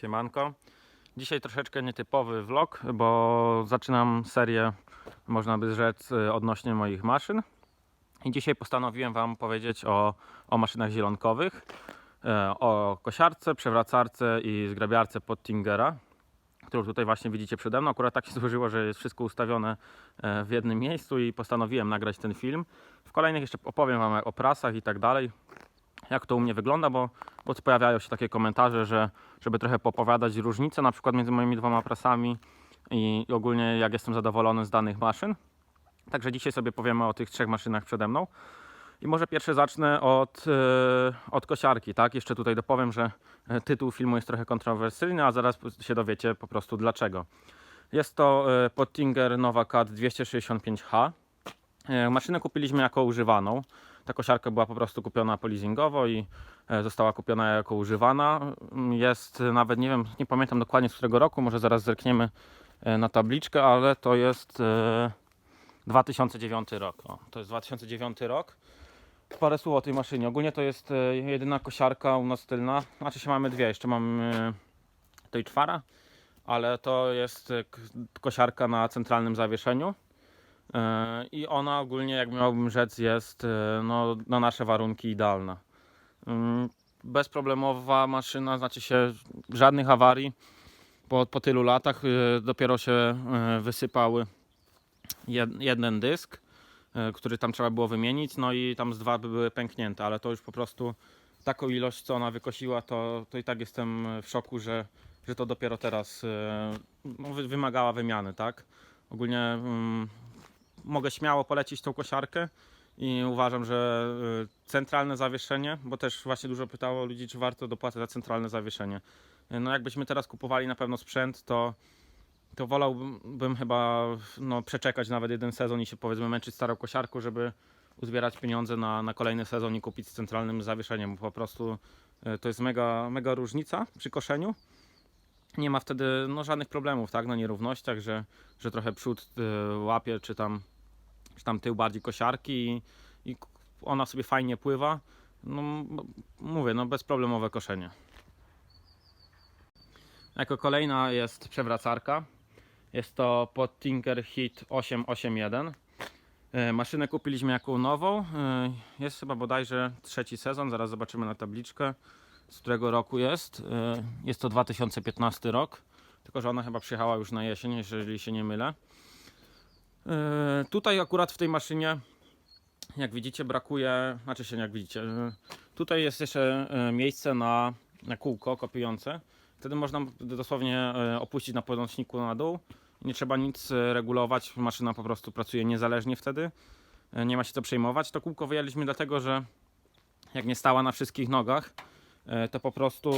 Siemanko. Dzisiaj troszeczkę nietypowy vlog, bo zaczynam serię, można by rzec, y, odnośnie moich maszyn. I dzisiaj postanowiłem Wam powiedzieć o, o maszynach zielonkowych, e, o kosiarce, przewracarce i zgrabiarce Pottingera, którą tutaj właśnie widzicie przede mną. Akurat tak się złożyło, że jest wszystko ustawione e, w jednym miejscu i postanowiłem nagrać ten film. W kolejnych jeszcze opowiem Wam o prasach i tak dalej, jak to u mnie wygląda, bo, bo pojawiają się takie komentarze, że żeby trochę popowiadać różnice na przykład między moimi dwoma prasami i, ogólnie jak jestem zadowolony z danych maszyn. Także dzisiaj sobie powiemy o tych trzech maszynach przede mną. I może pierwsze zacznę od, e, od kosiarki, tak? Jeszcze tutaj dopowiem, że e, tytuł filmu jest trochę kontrowersyjny, a zaraz się dowiecie po prostu dlaczego. Jest to e, Pottinger Nova Cut 265H. E, Maszynę kupiliśmy jako używaną. Ta kosiarka była po prostu kupiona polizingowo i e, została kupiona jako używana. Jest e, nawet, nie wiem, nie pamiętam dokładnie z którego roku, może zaraz zerkniemy e, na tabliczkę, ale to jest e, 2009 rok. O, to jest 2009 rok. Parę słów o tej maszynie. Ogólnie to jest e, jedyna kosiarka u nas tylna. Znaczy się mamy dwie, jeszcze mamy tej czwara, ale to jest e, kosiarka na centralnym zawieszeniu. E, I ona ogólnie, jak miałbym rzec, jest e, no, na nasze warunki idealna. Mm, Bezproblemowa maszyna, znaczy się żadnych awarii. Po, po tylu latach e, dopiero się wysypały jed, jeden dysk, który tam trzeba było wymienić, no i tam z dwa by były pęknięte, ale to już po prostu taką ilość, co ona wykosiła, to, to i tak jestem w szoku, że, że to dopiero teraz no, wy- wymagała wymiany, tak? Ogólnie mm, mogę śmiało polecić tą kosiarkę i uważam, że y, centralne zawieszenie, bo też właśnie dużo pytało ludzi, czy warto dopłacać za centralne zawieszenie. Y, No jakbyśmy teraz kupowali na pewno sprzęt, to, to wolałbym bym chyba no, przeczekać nawet jeden sezon i się powiedzmy męczyć starą kosiarką, żeby uzbierać pieniądze na, na kolejny sezon i kupić z centralnym zawieszeniem, po prostu y, to jest mega, mega różnica przy koszeniu. Nie ma wtedy no, żadnych problemów tak, na nierównościach, że, że trochę przód łapie, czy tam czy tam tył bardziej kosiarki i, i ona sobie fajnie pływa. No, mówię, no bezproblemowe koszenie. Jako kolejna jest przewracarka. Jest to Pottinger Hit 881. E, Maszynę kupiliśmy jako nową. E, Jest chyba bodajże trzeci sezon, zaraz zobaczymy na tabliczkę, z którego roku jest. E, Jest to 2015 rok, tylko że ona chyba przyjechała już na jesień, jeżeli się nie mylę. E, Tutaj akurat w tej maszynie, jak widzicie, brakuje, znaczy się jak widzicie, e, tutaj jest jeszcze e, miejsce na, na kółko kopiujące. Wtedy można dosłownie opuścić na podnośniku na dół. Nie trzeba nic regulować, maszyna po prostu pracuje niezależnie wtedy. Nie ma się co przejmować. To kółko wyjęliśmy dlatego, że jak nie stała na wszystkich nogach, to po prostu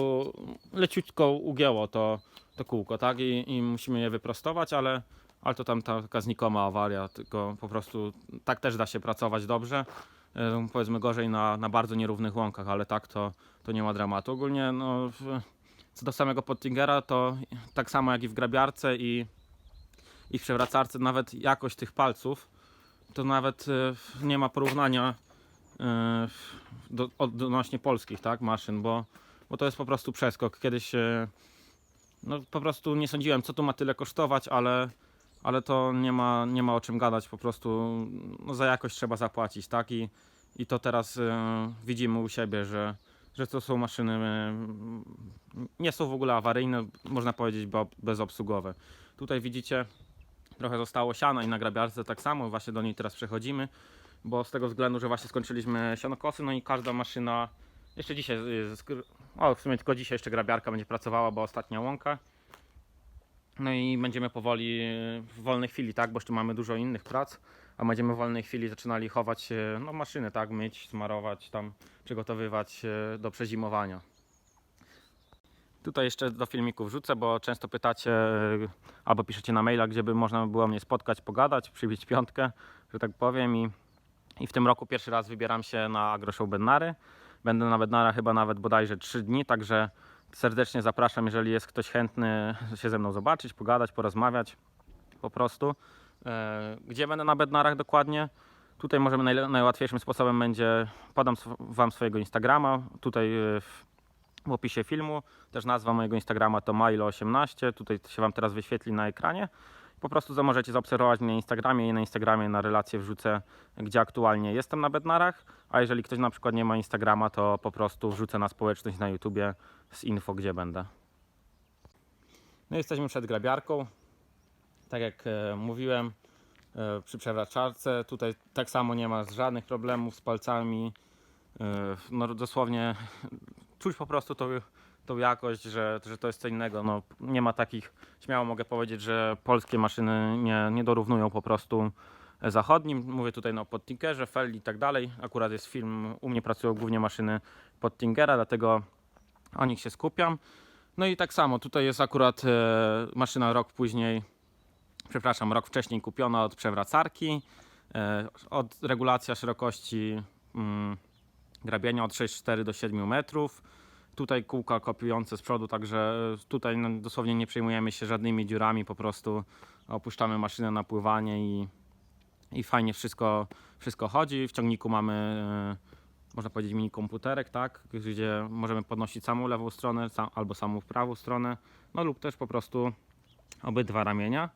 leciutko ugięło to, to kółko, tak? I, I musimy je wyprostować, ale ale to tam taka znikoma awaria, tylko po prostu tak też da się pracować dobrze. E, Powiedzmy gorzej na, na bardzo nierównych łąkach, ale tak to, to nie ma dramatu. Ogólnie no, w, co do samego Pottingera, to tak samo jak i w grabiarce i, i w przewracarce, nawet jakość tych palców, to nawet e, nie ma porównania e, do, odnośnie polskich tak, maszyn, bo, bo to jest po prostu przeskok. Kiedyś no, po prostu nie sądziłem, co tu ma tyle kosztować, ale ale to nie ma, nie ma o czym gadać, po prostu no, za jakość trzeba zapłacić, tak? I, i to teraz e, widzimy u siebie, że, że to są maszyny, e, nie są w ogóle awaryjne, można powiedzieć bo- bezobsługowe. Tutaj widzicie, trochę zostało siana i na grabiarce tak samo, właśnie do niej teraz przechodzimy, bo z tego względu, że właśnie skończyliśmy sianokosy, no i każda maszyna, jeszcze dzisiaj, skr- o w sumie tylko dzisiaj jeszcze grabiarka będzie pracowała, bo ostatnia łąka. No i będziemy powoli w wolnej chwili, tak, bo jeszcze mamy dużo innych prac, a będziemy w wolnej chwili zaczynali chować e, no, maszyny, tak, myć, smarować, tam przygotowywać e, do przezimowania. Tutaj jeszcze do filmiku wrzucę, bo często pytacie e, albo piszecie na maila, gdzie by można było mnie spotkać, pogadać, przybić piątkę, że tak powiem i, i w tym roku pierwszy raz wybieram się na AgroShow Bednary. Będę na Bednara chyba nawet bodajże 3 dni, także serdecznie zapraszam, jeżeli jest ktoś chętny się ze mną zobaczyć, pogadać, porozmawiać po prostu. E, Gdzie będę na Bednarach dokładnie? Tutaj możemy najle- najłatwiejszym sposobem będzie, podam Wam swojego Instagrama, tutaj e, w, w opisie filmu. Też nazwa mojego Instagrama to Milo18. Tutaj się Wam teraz wyświetli na ekranie. Po prostu za- możecie zaobserwować mnie na Instagramie i na Instagramie na relację wrzucę, gdzie aktualnie jestem na bednarach. A jeżeli ktoś na przykład nie ma Instagrama, to po prostu wrzucę na społeczność na YouTubie z info, gdzie będę. No jesteśmy przed grabiarką. Tak jak e, mówiłem, e, przy przewraczarce tutaj tak samo nie ma żadnych problemów z palcami. E, no dosłownie czuć po prostu tą, tą jakość, że, że to jest co innego. No, nie ma takich, śmiało mogę powiedzieć, że polskie maszyny nie, nie dorównują po prostu zachodnim. Mówię tutaj no, pod Tinkerze, Felli i tak dalej. Akurat jest film, u mnie pracują głównie maszyny pod Tinkera, dlatego o nich się skupiam. No i tak samo, tutaj jest akurat e, maszyna rok później, przepraszam, rok wcześniej kupiona od przewracarki. E, od regulacja szerokości mm, grabienia od 6,4 do 7 metrów. Tutaj kółka kopiujące z przodu, także tutaj no, dosłownie nie przejmujemy się żadnymi dziurami, po prostu opuszczamy maszynę na pływanie i, i fajnie wszystko, wszystko chodzi. W ciągniku mamy, e, można powiedzieć, mini komputerek, tak, gdzie możemy podnosić samą lewą stronę sam, albo samą prawą stronę, no lub też po prostu obydwa ramienia.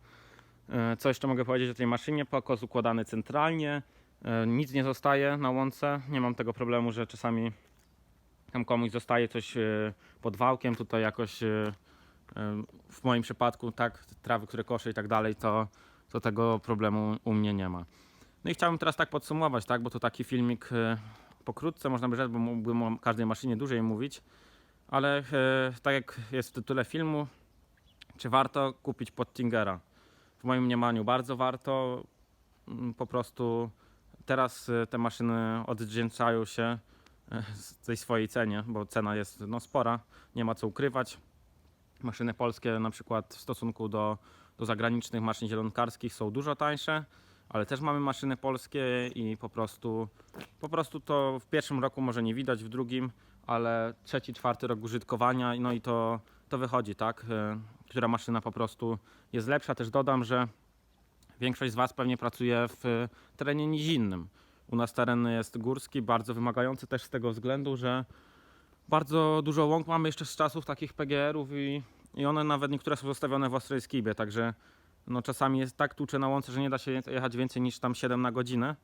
E, Co jeszcze mogę powiedzieć o tej maszynie? Pokos układany centralnie, e, nic nie zostaje na łące. Nie mam tego problemu, że czasami tam komuś zostaje coś e, pod wałkiem. Tutaj jakoś e, e, w moim przypadku, tak, trawy, które koszę i tak dalej, to, to tego problemu u mnie nie ma. No i chciałbym teraz tak podsumować, tak, bo to taki filmik pokrótce, można by rzec, bo mógłbym o każdej maszynie dłużej mówić, ale tak jak jest w tytule filmu, czy warto kupić Pottingera? W moim mniemaniu bardzo warto. Mm, Po prostu teraz te maszyny odwdzięczają się tej swojej cenie, bo cena jest no, spora, nie ma co ukrywać. Maszyny polskie na przykład w stosunku do, do zagranicznych maszyn zielonkarskich są dużo tańsze, ale też mamy maszyny polskie i po prostu, po prostu to w pierwszym roku może nie widać, w drugim, ale trzeci, czwarty rok użytkowania, no i to, to wychodzi, tak? e, Która maszyna po prostu jest lepsza. Też dodam, że większość z Was pewnie pracuje w terenie nizinnym. U nas teren jest górski, bardzo wymagający też z tego względu, że bardzo dużo łąk mamy jeszcze z czasów takich PGR-ów i, i one nawet niektóre są zostawione w ostrej skibie, także no czasami jest tak tłucze na łące, że nie da się jechać więcej niż tam 7 na godzinę.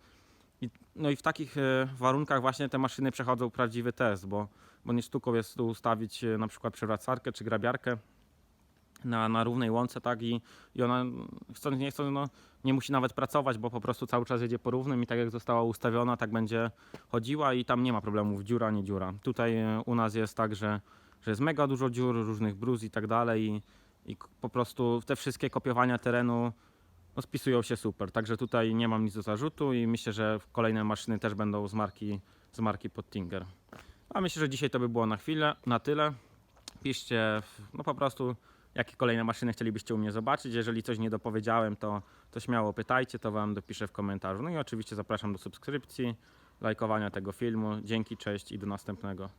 I, no i w takich e, warunkach właśnie te maszyny przechodzą prawdziwy test, bo, bo nie sztuką jest tu ustawić e, na przykład przewracarkę czy grabiarkę na, na równej łące, tak, i, i ona chcąc nie chcąc, no, nie musi nawet pracować, bo po prostu cały czas jedzie po równym i tak jak została ustawiona, tak będzie chodziła i tam nie ma problemów, dziura, nie dziura. Tutaj e, u nas jest tak, że, że jest mega dużo dziur, różnych bruz i tak dalej i, i po prostu te wszystkie kopiowania terenu no, spisują się super, także tutaj nie mam nic do zarzutu i myślę, że kolejne maszyny też będą z marki, z marki Pottinger. A myślę, że dzisiaj to by było na chwilę, na tyle. Piszcie, no po prostu, jakie kolejne maszyny chcielibyście u mnie zobaczyć. Jeżeli coś nie dopowiedziałem, to, to śmiało pytajcie, to Wam dopiszę w komentarzu. No i oczywiście zapraszam do subskrypcji, lajkowania tego filmu. Dzięki, cześć i do następnego.